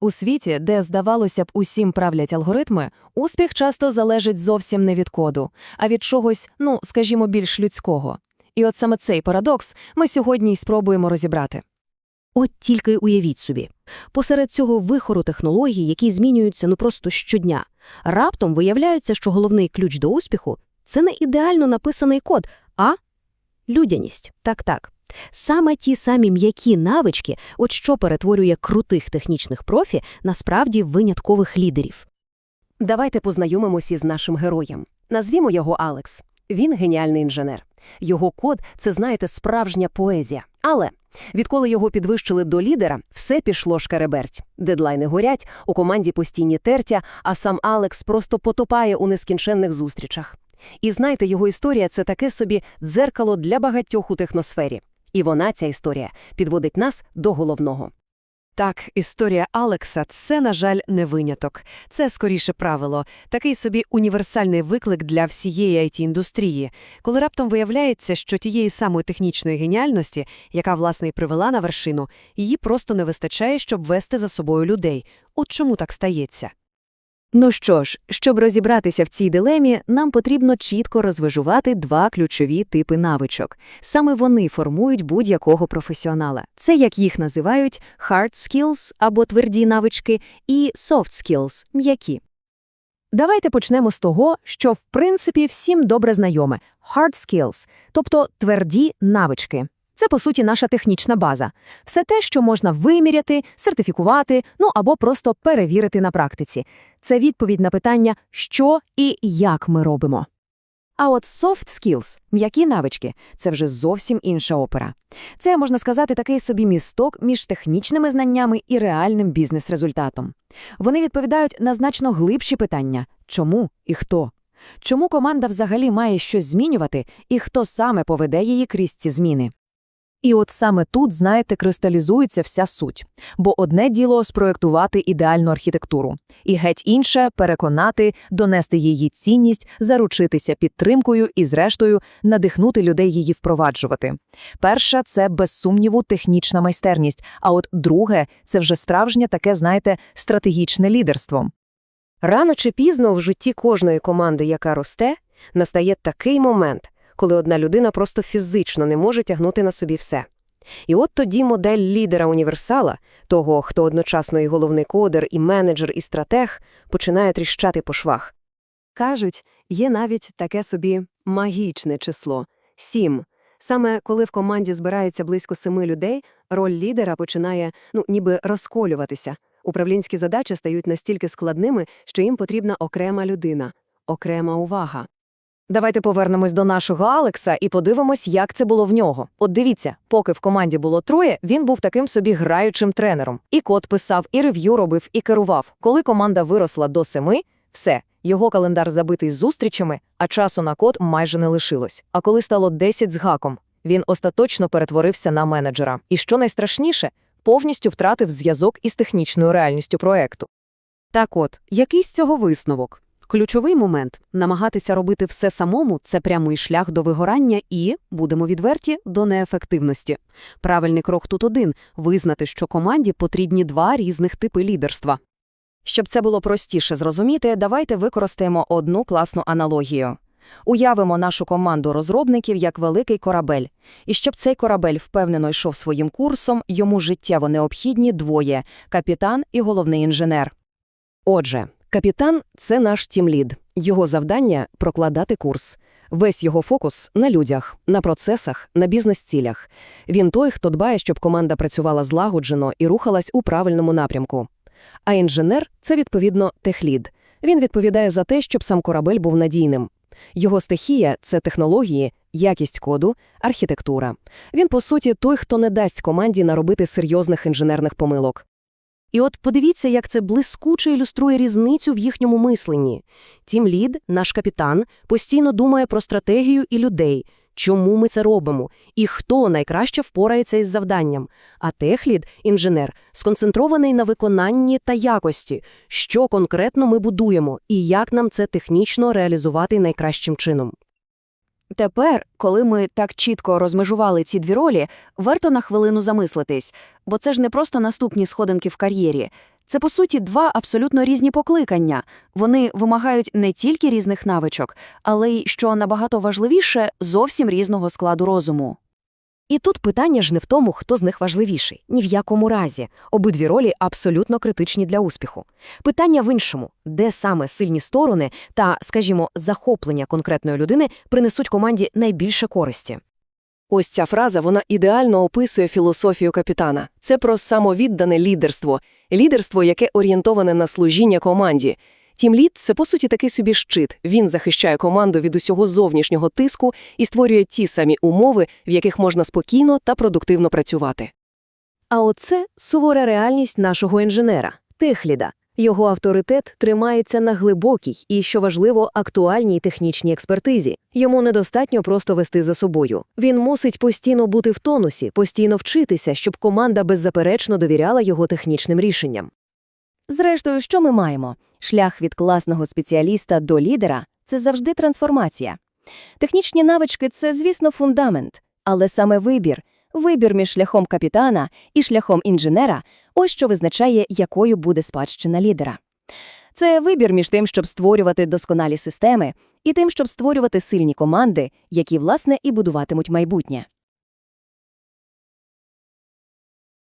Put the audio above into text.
У світі, де, здавалося б, усім правлять алгоритми, успіх часто залежить зовсім не від коду, а від чогось, ну, скажімо, більш людського. І от саме цей парадокс ми сьогодні й спробуємо розібрати. От тільки уявіть собі. Посеред цього вихору технологій, які змінюються ну просто щодня, раптом виявляється, що головний ключ до успіху – це не ідеально написаний код, а людяність. Так-так. Саме ті самі м'які навички, от що перетворює крутих технічних профі насправді виняткових лідерів. Давайте познайомимося із нашим героєм. Назвімо його Алекс. Він геніальний інженер. Його код це, знаєте, справжня поезія. Але відколи його підвищили до лідера, все пішло шкереберть. Дедлайни горять, у команді постійні тертя, а сам Алекс просто потопає у нескінченних зустрічах. І знаєте, його історія це таке собі дзеркало для багатьох у техносфері. І вона, ця історія, підводить нас до головного. Так, історія Алекса – це, на жаль, не виняток. Це, скоріше, правило, такий собі універсальний виклик для всієї IT-індустрії, коли раптом виявляється, що тієї самої технічної геніальності, яка, власне, і привела на вершину, її просто не вистачає, щоб вести за собою людей. От чому так стається? Ну що ж, щоб розібратися в цій дилемі, нам потрібно чітко розвежувати два ключові типи навичок. Саме вони формують будь-якого професіонала. Це, як їх називають, hard skills або тверді навички, і soft skills – м'які. Давайте почнемо з того, що в принципі всім добре знайоме – hard skills, тобто тверді навички. Це, по суті, наша технічна база. Все те, що можна виміряти, сертифікувати, ну або просто перевірити на практиці. Це відповідь на питання, що і як ми робимо. А от soft skills, м'які навички, це вже зовсім інша опера. Це, можна сказати, такий собі місток між технічними знаннями і реальним бізнес-результатом. Вони відповідають на значно глибші питання – чому і хто. Чому команда взагалі має щось змінювати, і хто саме поведе її крізь ці зміни. І от саме тут, знаєте, кристалізується вся суть. Бо одне діло спроєктувати ідеальну архітектуру, і геть інше – переконати, донести її цінність, заручитися підтримкою і, зрештою, надихнути людей її впроваджувати. Перша – це, без сумніву, технічна майстерність, а от друге – це вже справжнє таке, знаєте, стратегічне лідерство. Рано чи пізно в житті кожної команди, яка росте, настає такий момент, коли одна людина просто фізично не може тягнути на собі все. І от тоді модель лідера-універсала, того, хто одночасно і головний кодер, і менеджер, і стратег, починає тріщати по швах. Кажуть, є навіть таке собі магічне число – сім. Саме коли в команді збирається близько семи людей, роль лідера починає, ну, ніби розколюватися. Управлінські задачі стають настільки складними, що їм потрібна окрема людина, окрема увага. Давайте повернемось до нашого Алекса і подивимось, як це було в нього. От дивіться, поки в команді було троє, він був таким собі граючим тренером. І код писав, і рев'ю робив, і керував. Коли команда виросла до семи, все, його календар забитий зустрічами, а часу на код майже не лишилось. А коли стало 10 з гаком, він остаточно перетворився на менеджера. І що найстрашніше, повністю втратив зв'язок із технічною реальністю проекту. Так от, який з цього висновок? Ключовий момент – намагатися робити все самому – це прямий шлях до вигорання і, будемо відверті, до неефективності. Правильний крок тут один – визнати, що команді потрібні два різних типи лідерства. Щоб це було простіше зрозуміти, давайте використаємо одну класну аналогію. Уявимо нашу команду розробників як великий корабель. І щоб цей корабель впевнено йшов своїм курсом, йому життєво необхідні двоє – капітан і головний інженер. Отже, капітан – це наш тімлід. Його завдання – прокладати курс. Весь його фокус – на людях, на процесах, на бізнес-цілях. Він той, хто дбає, щоб команда працювала злагоджено і рухалась у правильному напрямку. А інженер – це, відповідно, техлід. Він відповідає за те, щоб сам корабель був надійним. Його стихія – це технології, якість коду, архітектура. Він, по суті, той, хто не дасть команді наробити серйозних інженерних помилок. І от подивіться, як це блискуче ілюструє різницю в їхньому мисленні. Тім лід, наш капітан, постійно думає про стратегію і людей, чому ми це робимо, і хто найкраще впорається із завданням. А техлід, інженер, сконцентрований на виконанні та якості, що конкретно ми будуємо і як нам це технічно реалізувати найкращим чином. Тепер, коли ми так чітко розмежували ці дві ролі, варто на хвилину замислитись, бо це ж не просто наступні сходинки в кар'єрі, Це, по суті, два абсолютно різні покликання. Вони вимагають не тільки різних навичок, але й, що набагато важливіше, зовсім різного складу розуму. І тут питання ж не в тому, хто з них важливіший. Ні в якому разі. Обидві ролі абсолютно критичні для успіху. Питання в іншому, де саме сильні сторони та, скажімо, захоплення конкретної людини принесуть команді найбільше користі. Ось ця фраза, вона ідеально описує філософію капітана. Це про самовіддане лідерство. Лідерство, яке орієнтоване на служіння команді. Тімлід – це, по суті, такий собі щит. Він захищає команду від усього зовнішнього тиску і створює ті самі умови, в яких можна спокійно та продуктивно працювати. А оце сувора реальність нашого інженера – техліда. Його авторитет тримається на глибокій і, що важливо, актуальній технічній експертизі. Йому недостатньо просто вести за собою. Він мусить постійно бути в тонусі, постійно вчитися, щоб команда беззаперечно довіряла його технічним рішенням. Зрештою, що ми маємо? Шлях від класного спеціаліста до лідера – це завжди трансформація. Технічні навички – це, звісно, фундамент, але саме вибір, вибір між шляхом капітана і шляхом інженера – ось що визначає, якою буде спадщина лідера. Це вибір між тим, щоб створювати досконалі системи, і тим, щоб створювати сильні команди, які, власне, і будуватимуть майбутнє.